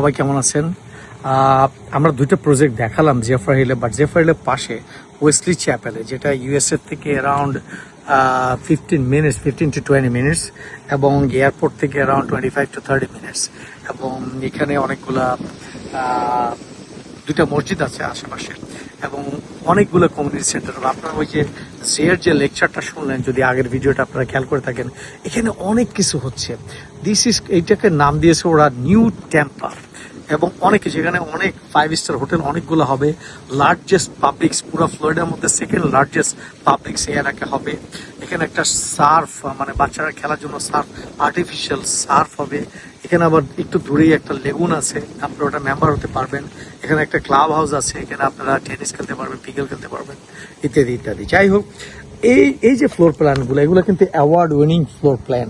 সবাই কেমন আছেন? আমরা দুইটা প্রজেক্ট দেখালাম জেফার হিলে বাট জেফার হিলের পাশে ওয়েস্টলি চ্যাপেলে যেটা ইউএসএ থেকে around fifteen minutes fifteen to twenty minutes এবং এয়ারপোর্ট থেকে around twenty five to thirty minutes এবং এখানে অনেকগুলা দুইটা মসজিদ আছে আশেপাশে, এবং অনেকগুলো কমিউনিটি সেন্টার আপনার ওই যে জের যে লেকচারটা শুনলেন, যদি আগের ভিডিওটা আপনারা খেয়াল করে থাকেন, এখানে অনেক কিছু হচ্ছে। দিস ইজ এইটাকে নাম দিয়েছে ওরা নিউ টেম্পার এবং অনেক যেখানে অনেক ফাইভ স্টার হোটেল অনেকগুলো হবে লার্জেস্ট পাবলিক্স পুরো ফ্লোরিডার মধ্যে সেকেন্ড লার্জেস্ট পাবলিক্স এই এলাকা হবে। এখানে একটা সার্ফ মানে বাচ্চারা খেলার জন্য সার্ফ আর্টিফিশিয়াল সার্ফ হবে। এখানে আবার একটু দূরেই একটা লেগুন আছে, আপনারা ওটা মেম্বার হতে পারবেন। এখানে একটা ক্লাব হাউস আছে, এখানে আপনারা টেনিস খেলতে পারবেন পিকেল খেলতে পারবেন, ইত্যাদি ইত্যাদি। যাই হোক, এই এই যে ফ্লোর প্ল্যানগুলো এগুলো কিন্তু অ্যাওয়ার্ড উইনিং ফ্লোর প্ল্যান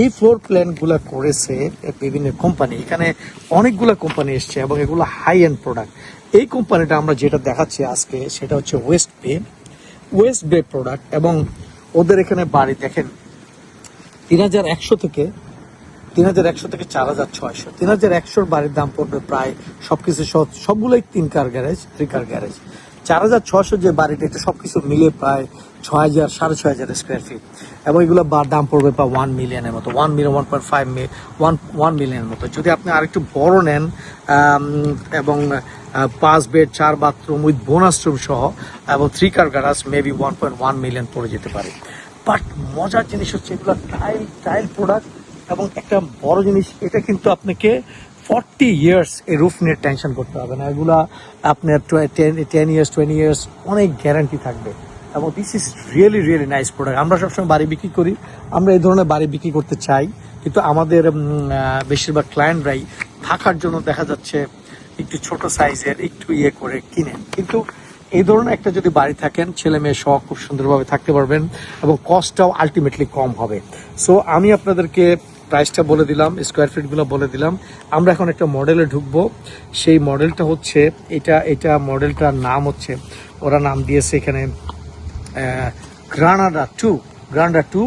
এই ফ্লোর প্ল্যানগুলো করেছে বিভিন্ন কোম্পানি এখানে অনেকগুলো কোম্পানি এসছে এবং এগুলো হাই এন্ড প্রোডাক্ট এই কোম্পানিটা আমরা যেটা দেখাচ্ছি আজকে, সেটা হচ্ছে ওয়েস্ট বে ওয়েস্ট বে প্রোডাক্ট এবং ওদের এখানে বাড়ি, দেখেন, তিন হাজার একশো থেকে, তিন হাজার একশো থেকে চার হাজার ছয়শো। তিন হাজার একশোর বাড়ির দাম পড়বে প্রায় সবকিছু সহ সবগুলোই তিন car garage three car garage চার হাজার ছশো যে বাড়িটা, এটা সবকিছু মিলে প্রায় ছয় হাজার, সাড়ে ছয় হাজার স্কোয়ার ফিট এবং এগুলো বা- দাম পড়বে প্রায় ওয়ান মিলিয়নের মতো one million one point five one one মিলিয়নের মতো। যদি আপনি আরেকটু বড় নেন এবং পাঁচ বেড চার বাথরুম উইথ বোনাস রুম সহ, এবং three car garage maybe one point one million পড়ে যেতে পারে। বাট মজার জিনিস হচ্ছে এগুলো টাইল টাইল প্রোডাক্ট এবং একটা বড় জিনিস, এটা কিন্তু আপনাকে ফর্টি ইয়ার্স এই রুফ নিয়ে টেনশন করতে হবে না। এগুলা আপনার টেন ইয়ার্স টোয়েন্টি ইয়ার্স অনেক গ্যারান্টি থাকবে। এবং this is really really nice product আমরা সবসময় বাড়ি বিক্রি করি, আমরা এই ধরনের বাড়ি বিক্রি করতে চাই। কিন্তু আমাদের বেশিরভাগ ক্লায়েন্টরাই থাকার জন্য দেখা যাচ্ছে একটু ছোট সাইজের একটু ইয়ে করে কিনেন কিন্তু এই ধরনের একটা যদি বাড়ি থাকেন, ছেলে মেয়ে সহ খুব সুন্দরভাবে থাকতে পারবেন এবং কস্টটাও আলটিমেটলি কম হবে। সো আমি আপনাদেরকে প্রাইসটা বলে দিলাম স্কোয়ার ফিটগুলো বলে দিলাম। আমরা এখন একটা মডেলে ঢুকবো। সেই মডেলটা হচ্ছে, এটা এটা মডেলটার নাম হচ্ছে, ওরা নাম দিয়েছে এখানে গ্রানাডা টু গ্রানাডা টু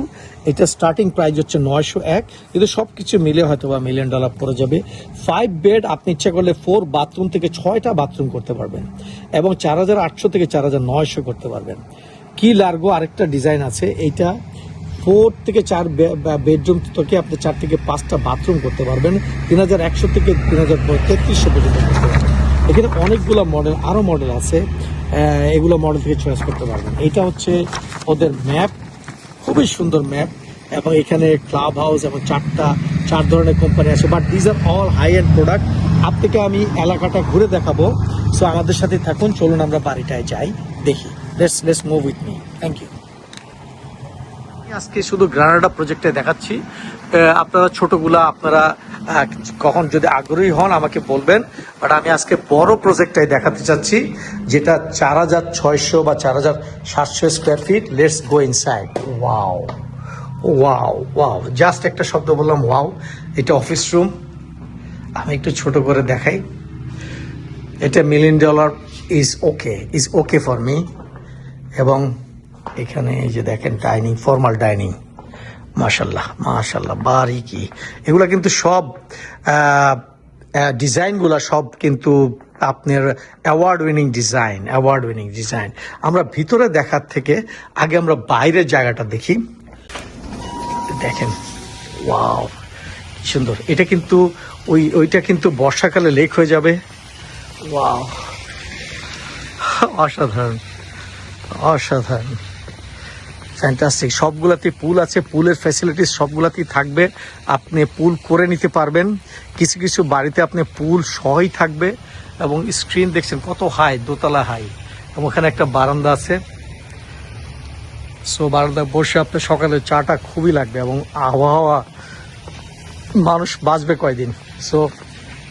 এটা স্টার্টিং প্রাইস হচ্ছে নয়শো এক। কিন্তু সব কিছু মিলে হয়তো বা মিলিয়ন ডলার পড়ে যাবে। ফাইভ বেড আপনি ইচ্ছা করলে ফোর বাথরুম থেকে ছয়টা বাথরুম করতে পারবেন। এবং চার হাজার আটশো থেকে চার হাজার নয়শো করতে পারবেন। কি লার্গো আরেকটা ডিজাইন আছে, এইটা ফোর থেকে চার বেডরুম থেকে আপনি চার থেকে পাঁচটা বাথরুম করতে পারবেন। তিন হাজার একশো থেকে তিন হাজার তেত্রিশশো পর্যন্ত করতে পারবেন। এখানে অনেকগুলো মডেল আরও মডেল আছে। এগুলো মডেল থেকে চয়েস করতে পারবেন। এটা হচ্ছে ওদের ম্যাপ খুবই সুন্দর ম্যাপ এবং এখানে ক্লাব হাউস এবং চারটা, চার ধরনের কোম্পানি আছে। But these are all high end product আপনাকে আমি এলাকাটা ঘুরে দেখাবো। সো আমাদের সাথে থাকুন। চলুন আমরা বাড়িটায় যাই, দেখি। Let's let's move with me thank you আজকে শুধু গ্রানাডা প্রজেক্টে দেখাচ্ছি। আপনারা ছোটগুলা আপনারা কখন যদি আগ্রহী হন আমাকে বলবেন বাট আমি আজকে বড় প্রজেক্টটাই দেখাতে চাচ্ছি, যেটা চার হাজার ছয়শো বা চার হাজার সাতশো square feet let's go inside wow wow wow just একটা শব্দ বললাম ওয়াও এটা অফিস রুম আমি একটু ছোট করে দেখাই। এটা million dollar is okay is okay for me এবং এখানে এই যে দেখেন ডাইনিং ফর্মাল ডাইনিং। মাশাল্লাহ মাশাল্লাহ বাড়ি কি এগুলো কিন্তু সব ডিজাইনগুলো সব কিন্তু আপনার award winning design award winning design আমরা ভিতরে দেখার থেকে আগে আমরা বাইরের জায়গাটা দেখি। দেখেন, ওয়াও সুন্দর। এটা কিন্তু ওই, ওইটা কিন্তু বর্ষাকালে লেক হয়ে যাবে। ওয়াও, অসাধারণ অসাধারণ। ফ্যান্টাস্টিক সবগুলাতে পুল আছে পুলের ফ্যাসিলিটিস সবগুলাতেই থাকবে। আপনি পুল করে নিতে পারবেন। কিছু কিছু বাড়িতে আপনি পুল সহই থাকবে এবং স্ক্রিন দেখছেন কত হাই দোতলা হাই এবং ওখানে একটা বারান্দা আছে। সো বারান্দায় বসে আপনি সকালে চাটা খুবই লাগবে এবং আবহাওয়া মানুষ বাঁচবে কয়দিন। So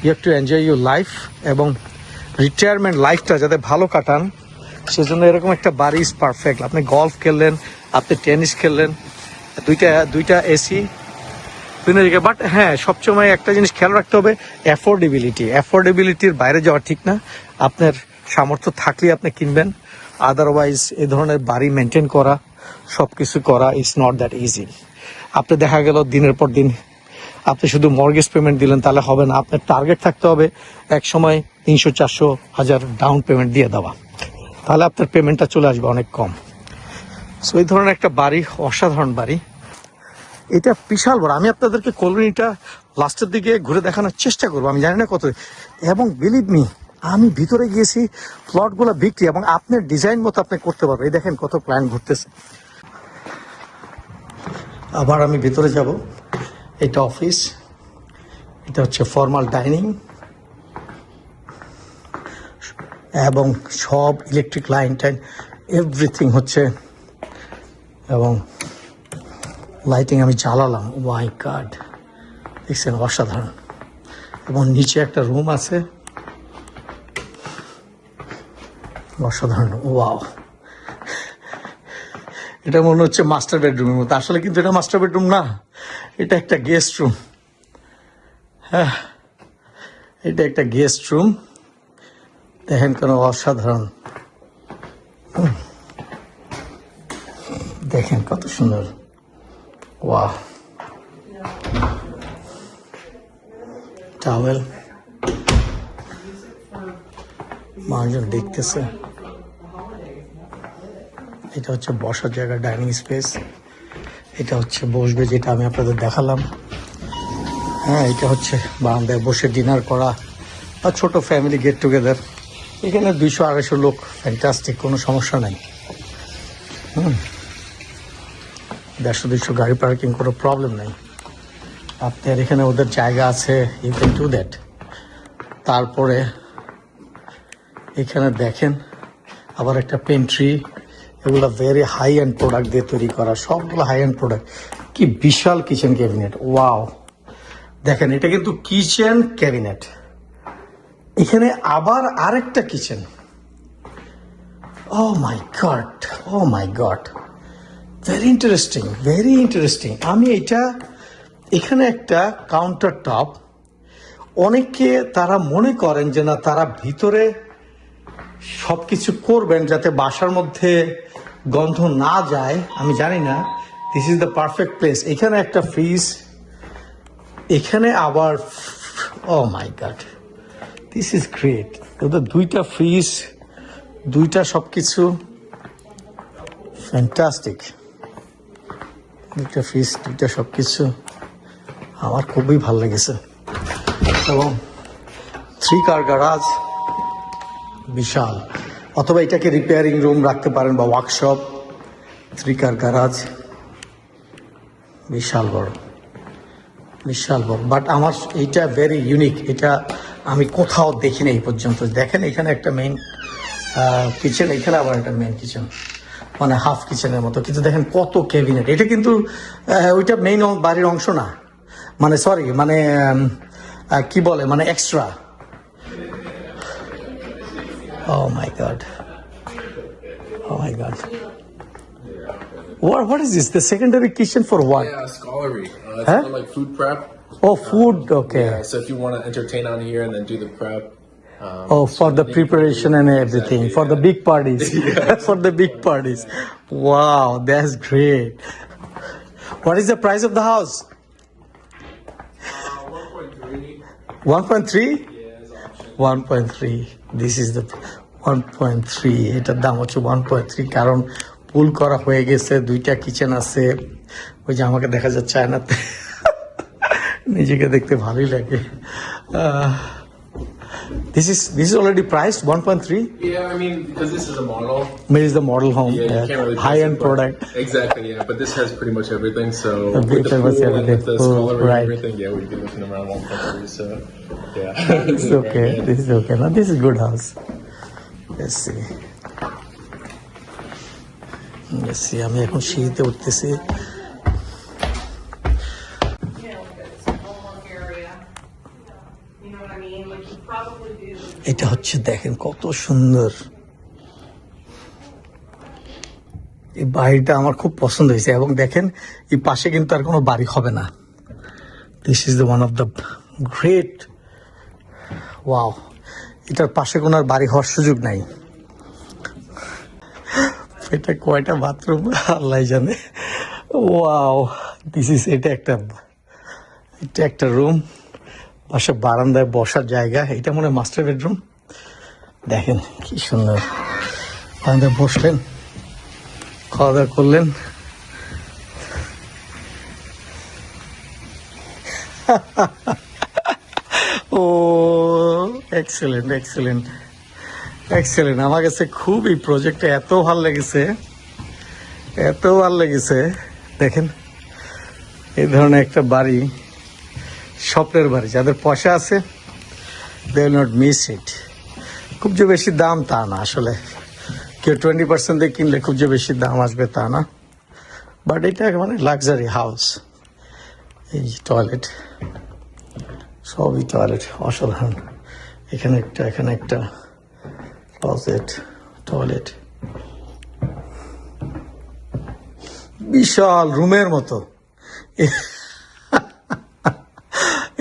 you have to enjoy your life এবং রিটায়ারমেন্ট লাইফটা যাতে ভালো কাটান, সেজন্য এরকম একটা বাড়ি ইজ পারফেক্ট আপনি গলফ খেললেন আপনি টেনিস খেললেন, দুইটা দুইটা এসি বাট হ্যাঁ সবসময় একটা জিনিস খেয়াল রাখতে হবে অ্যাফোর্ডেবিলিটি অ্যাফোর্ডেবিলিটির বাইরে যাওয়া ঠিক না। আপনার সামর্থ্য থাকলেই আপনি কিনবেন। আদারওয়াইজ এ ধরনের বাড়ি মেনটেন করা সব কিছু করা ইজ নট দ্যাট ইজি আপনি দেখা গেল দিনের পর দিন, আপনি শুধু মর্গেজ পেমেন্ট দিলেন, তাহলে হবে না। আপনার টার্গেট থাকতে হবে এক সময় তিনশো, চারশো হাজার ডাউন পেমেন্ট দিয়ে দেওয়া। তাহলে আপনার পেমেন্টটা চলে আসবে অনেক কম। সো এই ধরনের একটা বাড়ি, অসাধারণ বাড়ি। এটা বিশাল বড়। আমি আপনাদেরকে কলোনিটা লাস্টের দিকে ঘুরে দেখানোর চেষ্টা করব। আমি জানি না কত। এবং বিলিভ মি আমি ভিতরে গিয়েছি প্লটগুলো বিক্রি এবং আপনার ডিজাইন মতো আপনি করতে পারবেন। এই দেখেন কত প্ল্যান ঘুরতেছে। আবার আমি ভিতরে যাব। এটা অফিস এটা হচ্ছে ফর্মাল ডাইনিং এবং সব ইলেকট্রিক লাইন টাইন এভরিথিং হচ্ছে এবং লাইটিং আমি জ্বালালাম। ওয়াই কার্ড দেখছেন, অসাধারণ। এবং নিচে একটা রুম আছে। অসাধারণ ওয়াও এটা মনে হচ্ছে মাস্টার বেডরুমের মতো। আসলে কিন্তু এটা মাস্টার বেডরুম না। এটা একটা গেস্ট রুম হ্যাঁ এটা একটা গেস্ট রুম দেখেন কোনো অসাধারণ। হুম। দেখেন কত সুন্দর। Wow towel. মানুষজন দেখতেছে। এটা হচ্ছে বসার জায়গা, ডাইনিং স্পেস। এটা হচ্ছে বসবে যেটা আমি আপনাদের দেখালাম। হ্যাঁ এটা হচ্ছে বারান্দায় বসে ডিনার করা বা ছোট ফ্যামিলি গেট টুগেদার। এখানে দুইশো আড়াইশো লোক। ফ্যান্টাস্টিক, কোনো সমস্যা নাই। হুম। দেড়শো দুইশো গাড়ি পার্কিং কোনো প্রবলেম নেই। আপনার এখানে ওদের জায়গা আছে ইউ ক্যান ডু দ্যাট তারপরে এখানে দেখেন আবার একটা পেন্ট্রি এগুলো ভেরি হাই অ্যান্ড প্রোডাক্ট দিয়ে তৈরি করা, সবগুলো হাই অ্যান্ড প্রোডাক্ট কি বিশাল কিচেন ক্যাবিনেট ওয়াও দেখেন, এটা কিন্তু কিচেন ক্যাবিনেট এখানে আবার আরেকটা kitchen oh my god oh my god very interesting very interesting আমি এটা এখানে একটা কাউন্টার টপ অনেকে তারা মনে করেন যে না, তারা ভিতরে সব কিছু করবেন যাতে বাসার মধ্যে গন্ধ না যায়। আমি জানি না this is the perfect place এখানে একটা ফ্রিজ এখানে আবার ও my god this is great দুইটা ফ্রিজ দুইটা সব কিছু ফ্যান্টাস্টিক দুইটা ফ্রিজ দুইটা সব কিছু আমার খুবই ভালো লেগেছে। এবং থ্রি কার গারাজ বিশাল। অথবা এটাকে রিপেয়ারিং রুম রাখতে পারেন বা ওয়ার্কশপ থ্রি কার গ্যারাজ বিশাল বড়। বিশাল বড়। বাট আমার এইটা ভেরি ইউনিক এটা আমি কোথাও দেখিনি এই পর্যন্ত। দেখেন এখানে একটা মেইন কিচেন এখানে আবার একটা মেইন কিচেন মানে হাফ কিচেনের মতো কিন্তু দেখেন কত ক্যাবিনেট এটা কিন্তু ওইটা মেইন বাড়ির অংশ না মানে সরি মানে কি বলে মানে extra Oh my god. Oh my god. What what is this? The secondary kitchen for what? Yeah, scholarly. Uh, it's Huh? like food prep. Oh food, okay. Yeah, so if you want to entertain on here and then do the prep. Um, Oh for the preparation and everything. Exactly, For the big parties. for the big parties. Wow, that's great. What is the price of the house? Uh, 1.3. 1.3? Yeah, is option. 1.3 this is the 1.3 এটার দাম হচ্ছে 1.3 কারণ পুল করা হয়ে গেছে দুইটা kitchen আছে ওই যে আমাকে দেখা যাচ্ছে আয়নাতে নিজেকে দেখতে ভালোই লাগে This is this is already price 1.3 Yeah, I mean, because this is a model. Where is the model home Yeah, you can't really high price end it, but- product Exactly, yeah. But this has pretty much everything. So The with the pretty much pool and everything. with the Pool, scholarly right. and everything, yeah, we'd be looking around 1.3. So yeah, it's okay this is okay now this is good house let's see let's see আমি এখন সিঁড়িতে উঠতেছি হচ্ছে, দেখেন কত সুন্দর। এই বাড়িটা আমার খুব পছন্দ হয়েছে এবং দেখেন, এই পাশে কিন্তু আর কোনো বাড়ি হবে না। This is the one of the great wow এটার পাশে কোনো আর বাড়ি হওয়ার সুযোগ নাই। এটা কয়টা বাথরুম? আল্লাহ জানে। ওয়াও দিস ইজ এটা একটা এটা একটা রুম পাশে বারান্দায় বসার জায়গা, এটা মনে হয় মাস্টার বেডরুম দেখেন কি সুন্দর। বারান্দায় বসলেন, খাওয়া দাওয়া করলেন। ও এক্সেলেন্ট এক্সেলেন্ট এক্সেলেন্ট আমার কাছে খুবই প্রজেক্টটা এত ভালো লেগেছে, এত ভালো লেগেছে। দেখেন, এই ধরনের একটা বাড়ি, স্বপ্নের বাড়ি, যাদের পয়সা আছে দে নট মিস ইট খুব যে বেশি দাম তা না আসলে। কেউ টোয়েন্টি পার্সেন্ট দিয়ে কিনলে খুব যে বেশি দাম আসবে তা না। বাট এটা মানে লাক্সারি হাউস এই টয়লেট সবই টয়লেট অসাধারণ। এখানে একটা এখানে একটা ক্লজেট টয়লেট বিশাল রুমের মতো।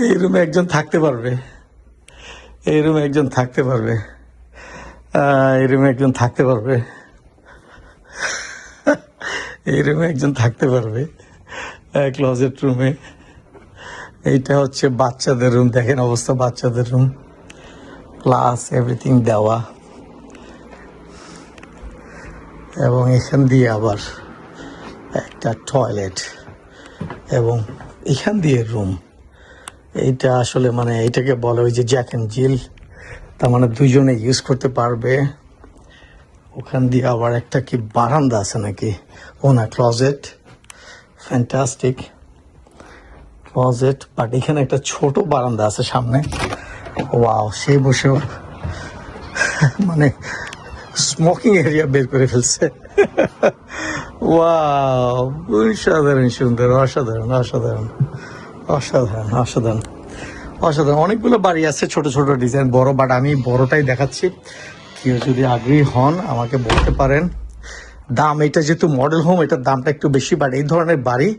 এই রুমে একজন থাকতে পারবে। এই রুমে একজন থাকতে পারবে। এই একজন থাকতে পারবে। এই একজন থাকতে পারবে ক্লোজেট রুমে এইটা হচ্ছে বাচ্চাদের রুম দেখেন অবস্থা বাচ্চাদের রুম ক্লাস এভরিথিং দেওয়া। এবং এখান দিয়ে আবার একটা টয়লেট এবং এখান দিয়ে রুম এইটা আসলে মানে এটাকে বলে ওই যে জ্যাক অ্যান্ড জিল তার মানে দুজনে ইউজ করতে পারবে। ওখান দিয়ে আবার একটা কি বারান্দা আছে নাকি? ও না ক্লজেট ফ্যান্টাস্টিক ক্লজেট বাট এখানে একটা ছোট বারান্দা আছে সামনে। ওয়াও সে বসেও মানে স্মোকিং এরিয়া বের করে ফেলছে। ওয়াও অসাধারণ সুন্দর, অসাধারণ অসাধারণ অসাধারণ অসাধারণ। অসাধারণ। অনেকগুলো বাড়ি আছে, ছোট ছোট ডিজাইন বড় বাট আমি বড়টাই দেখাচ্ছি। কেউ যদি আগ্রহী হন, আমাকে বলতে পারেন। দাম, এটা যেহেতু মডেল হোম এটার দামটা একটু বেশি বাট এই ধরনের বাড়ি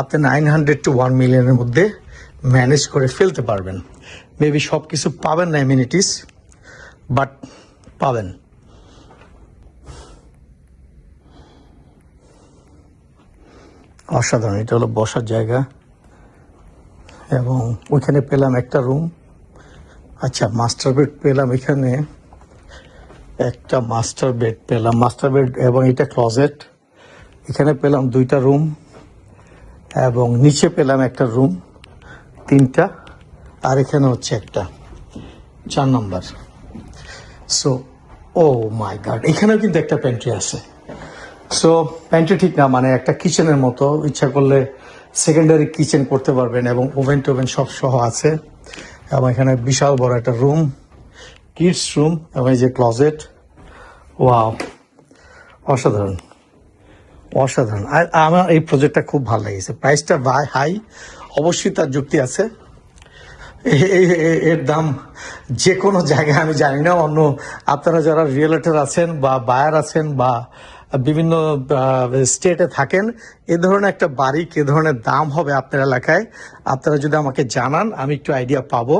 আপনি নাইন হান্ড্রেড টু ওয়ান মিলিয়নের মধ্যে ম্যানেজ করে ফেলতে পারবেন। মেবি সব কিছু পাবেন না এমিনিটিস বাট পাবেন। অসাধারণ, এটা হলো বসার জায়গা। এবং ওইখানে পেলাম একটা রুম আচ্ছা মাস্টার বেড পেলাম এখানে। একটা মাস্টার বেড পেলাম। মাস্টার বেড এবং এটা ক্লজেট এখানে পেলাম দুইটা রুম এবং নিচে পেলাম একটা রুম তিনটা। আর এখানে হচ্ছে একটা, চার নম্বর সো ও মাই গাড এখানেও কিন্তু একটা প্যান্ট্রি আছে। সো প্যান্ট্রি ঠিক না মানে একটা কিচেনের মতো। ইচ্ছা করলে সেকেন্ডারি কিচেন করতে পারবেন এবং ওভেন টোভেন সব সহ আছে। এবং এখানে বিশাল বড় একটা রুম কিডস রুম এবং এই যে ক্লজেট ওয়াও অসাধারণ। অসাধারণ। আর আমার এই প্রজেক্টটা খুব ভালো লেগেছে। প্রাইসটা হাই অবশ্যই তার যুক্তি আছে। এর দাম যে কোনো জায়গায় আমি জানি না। অন্য আপনারা যারা রিয়েলেটার আছেন বা বায়ার আছেন বা বিভিন্ন স্টেটে থাকেন, এ ধরনের একটা বাড়ি কে ধরনের দাম হবে আপনার এলাকায়, আপনারা যদি আমাকে জানান, আমি একটু আইডিয়া পাবো।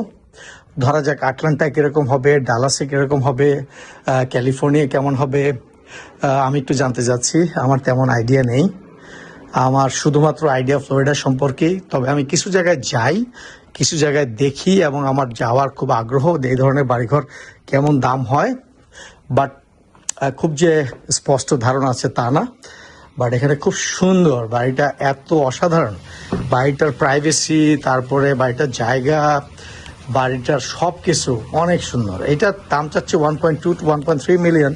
ধরা যাক, আটলান্টায় কীরকম হবে, ডালাসে কীরকম হবে ক্যালিফোর্নিয়া কেমন হবে আমি একটু জানতে চাচ্ছি আমার তেমন আইডিয়া নেই। আমার শুধুমাত্র আইডিয়া ফ্লোরিডা সম্পর্কেই তবে আমি কিছু জায়গায় যাই, কিছু জায়গায় দেখি, এবং আমার যাওয়ার খুব আগ্রহ, এই ধরনের বাড়িঘর কেমন দাম হয়। বাট খুব যে স্পষ্ট ধারণা আছে তা না বাট এখানে খুব সুন্দর বাড়িটা এত অসাধারণ। বাড়িটার প্রাইভেসি তারপরে বাড়িটার জায়গা, বাড়িটার সব কিছু অনেক সুন্দর। এটার দাম চাচ্ছে one point two two one point three million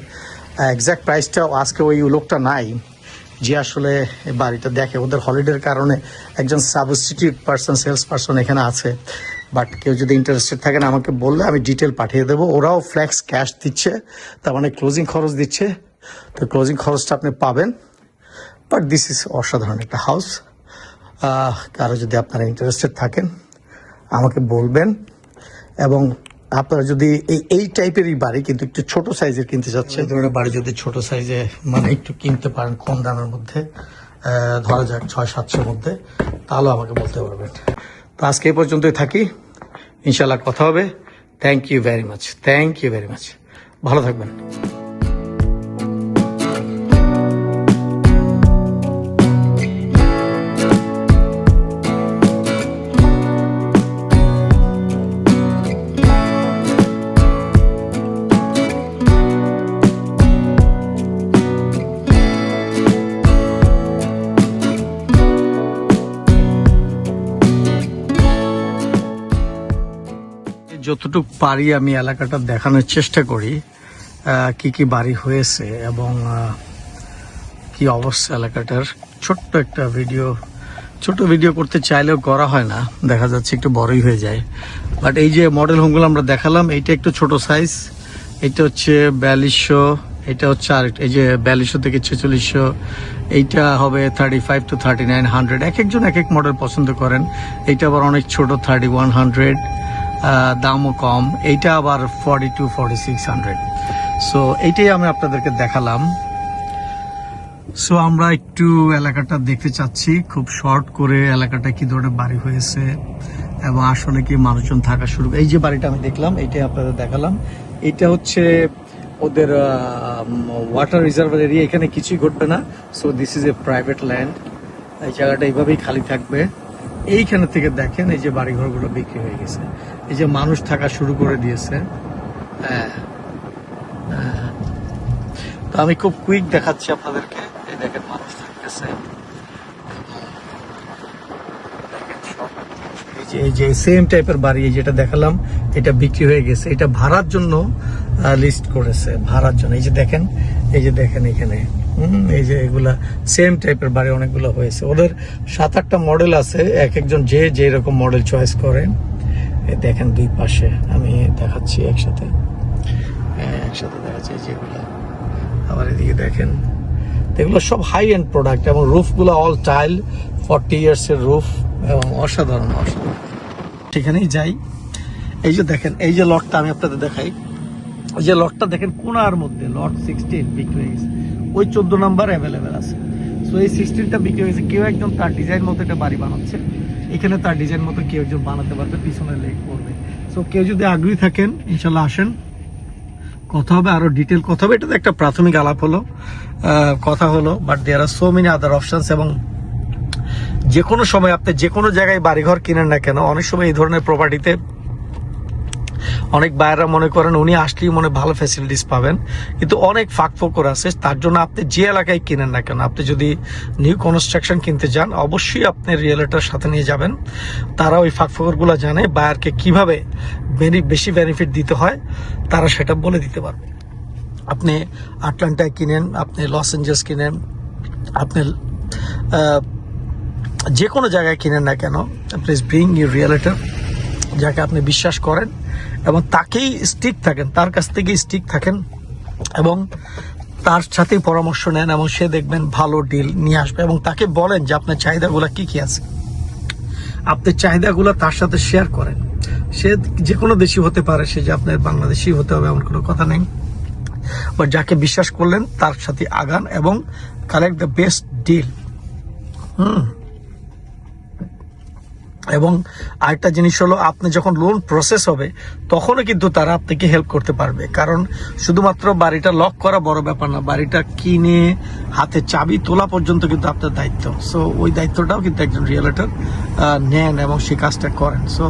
exact প্রাইসটা আজকে ওই লোকটা নাই, যে আসলে বাড়িটা দেখে। ওদের হলিডের কারণে একজন সাবস্টিটিউট পার্সন সেলস পার্সন এখানে আছে। বাট কেউ যদি ইন্টারেস্টেড থাকেন আমাকে বললে আমি ডিটেল পাঠিয়ে দেবো। ওরাও ফ্ল্যাক্স ক্যাশ দিচ্ছে, তার মানে ক্লোজিং খরচ দিচ্ছে। তো ক্লোজিং খরচটা আপনি পাবেন। বাট দিস ইজ অসাধারণ একটা হাউস কারও যদি আপনারা ইন্টারেস্টেড থাকেন, আমাকে বলবেন। এবং আপনারা যদি এই এই টাইপেরই বাড়ি, কিন্তু একটু ছোট সাইজের কিনতে চাচ্ছেন। ধরনের বাড়ি যদি ছোট সাইজে মানে একটু কিনতে পারেন কম দামের মধ্যে ধরা যাক ছয়, সাতশোর মধ্যে, তাহলেও আমাকে বলতে পারবেন। তো আজকে এই পর্যন্তই থাকি। ইনশাল্লাহ কথা হবে। Thank you very much thank you very much ভালো থাকবেন। যতটুকু পারি আমি এলাকাটা দেখানোর চেষ্টা করি কি কি বাড়ি হয়েছে এবং কি অবস্থা এলাকাটার। ছোট্ট একটা ভিডিও ছোট ভিডিও করতে চাইলেও করা হয় না, দেখা যাচ্ছে একটু বড়ই হয়ে যায়। বাট এই যে মডেল হোমগুলো আমরা দেখালাম, এইটা একটু ছোট সাইজ এটা হচ্ছে বিয়াল্লিশশো, এটা হচ্ছে আর এই যে বিয়াল্লিশশো থেকে ছেচল্লিশশো, এইটা হবে thirty five to thirty nine hundred এক একজন এক এক মডেল পছন্দ করেন, এইটা আবার অনেক ছোট থার্টি ওয়ান হান্ড্রেড দামও কম। এইটা আবার forty two forty six hundred so এইটাই আমি আপনাদেরকে দেখালাম। সো আমরা একটু এলাকাটা দেখতে চাচ্ছি। খুব শর্ট করে এলাকাটা কি ধরনের বাড়ি হয়েছে এবং আসলে কি মানুষজন থাকা শুরু এই যে বাড়িটা আমি দেখলাম, এইটাই আপনাদের দেখালাম। এটা হচ্ছে ওদের ওয়াটার রিজার্ভার এরিয়া এখানে কিছুই ঘটবে না। So this is a private land এই জায়গাটা এইভাবেই খালি থাকবে। এইখানে থেকে দেখেন এই যে বাড়িঘরগুলো বিক্রি হয়ে গেছে। এই যে মানুষ থাকা শুরু করে দিয়েছে। হ্যাঁ। তো আমি খুব কুইক দেখাচ্ছি আপনাদেরকে। এই দেখেন মানুষ থাকতেছে। এই যে সেম টাইপের বাড়ি যেটা দেখালাম, এটা বিক্রি হয়ে গেছে। এটা ভাড়ার জন্য লিস্ট করেছে। ভাড়ার জন্য। এই যে দেখেন, এই যে দেখেন এখানে। এই যে এগুলা সেম টাইপের বাড়ি অনেকগুলো হয়েছে। ওদের সাত আটটা মডেল আছে। এক একজন যে যে রকম মডেল চয়েস করে। এই দেখেন দুই পাশে আমি দেখাচ্ছি একসাথে। একসাথে দেখাচ্ছি যেগুলা আবার এদিকে দেখেন, এগুলো সব হাই এন্ড প্রোডাক্ট এবং রুফগুলো অল টাইল ফর্টি ইয়ার্স এর রুফ এবং অসাধারণ অসাধারণ। সেখানেই যাই। এই যে দেখেন, এই যে লটটা আমি আপনাদের দেখাই। এই যে লটটা দেখেন, কোনার মধ্যে, লট সিক্সটিন বিক্রি হয়ে গেছে। ওই চোদ্দ নাম্বার অ্যাভেলেবেল আছে। সো এই সিক্সটিনটা বিক্রি হয়ে গেছে। কেউ একজন তার ডিজাইন মতো একটা বাড়ি বানাচ্ছে। এখানে তার ডিজাইন মতো কেউ একজন বানাতে পারবে, পিছনে লেগ পড়বে। সো কেউ যদি আগ্রহী থাকেন, ইনশাল্লাহ আসেন। কথা হবে আরও ডিটেল কথা হবে। এটা তো একটা প্রাথমিক আলাপ হলো কথা হলো but there are so many other options এবং যে কোনো সময় আপনি যে কোনো জায়গায় বাড়িঘর কিনেন না কেন, অনেক সময় এই ধরনের প্রপার্টিতে অনেক বাইরা মনে করেন উনি আসলেই মনে ভালো ফ্যাসিলিটিস পাবেন। কিন্তু অনেক ফাঁক ফোকর আছে, তার জন্য আপনি যে এলাকায় কিনেন না কেন, আপনি যদি নিউ কনস্ট্রাকশন কিনতে যান, অবশ্যই আপনি রিয়েলেটার সাথে নিয়ে যাবেন। তারা ওই ফাঁক ফোকরগুলো জানে বায়ারকে কীভাবে বেশি বেনিফিট দিতে হয়, তারা সেটা বলে দিতে পারবে। আপনি আটলান্টায় কিনেন, আপনি লস এঞ্জেলস কিনেন, আপনি যে কোনো জায়গায় কিনেন না কেন প্লিজ ব্রিং ইউর রিয়েলেটার যাকে আপনি বিশ্বাস করেন এবং তাকেই স্টিক থাকেন, তার কাছ থেকেই স্টিক থাকেন এবং তার সাথেই পরামর্শ নেন এবং সে দেখবেন ভালো ডিল নিয়ে আসবে এবং তাকে বলেন যে আপনার চাহিদাগুলো কি কি আছে। আপনি চাহিদাগুলো তার সাথে শেয়ার করেন। সে যে কোনো দেশি হতে পারে, সে যে আপনার বাংলাদেশি হতে হবে এমন কোনো কথা নেই। বা যাকে বিশ্বাস করলেন তার সাথে আগান এবং collect the best deal hmm. এবং আরেকটা জিনিস হলো, আপনি যখন লোন প্রসেস হবে, তখনও কিন্তু তারা আপনাকে হেল্প করতে পারবে। কারণ শুধুমাত্র বাড়িটা লক করা বড় ব্যাপার না, বাড়িটা কিনে হাতে চাবি তোলা পর্যন্ত কিন্তু আপনার দায়িত্ব। সো ওই দায়িত্বটাও কিন্তু একজন রিয়েলেটর নেন এবং সেই কাজটা করেন। সো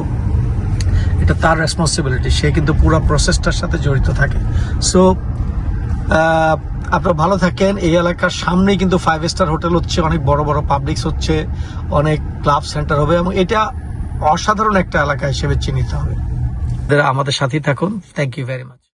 এটা তার রেসপন্সিবিলিটি সে কিন্তু পুরো প্রসেসটার সাথে জড়িত থাকে। সো আপনারা ভালো থাকেন। এই এলাকার সামনেই কিন্তু ফাইভ স্টার হোটেল হচ্ছে, অনেক বড় বড় পাবলিক্স হচ্ছে, অনেক ক্লাব সেন্টার হবে এবং এটা অসাধারণ একটা এলাকা হিসেবে চিহ্নিত হবে। আমাদের সাথেই থাকুন। Thank you very much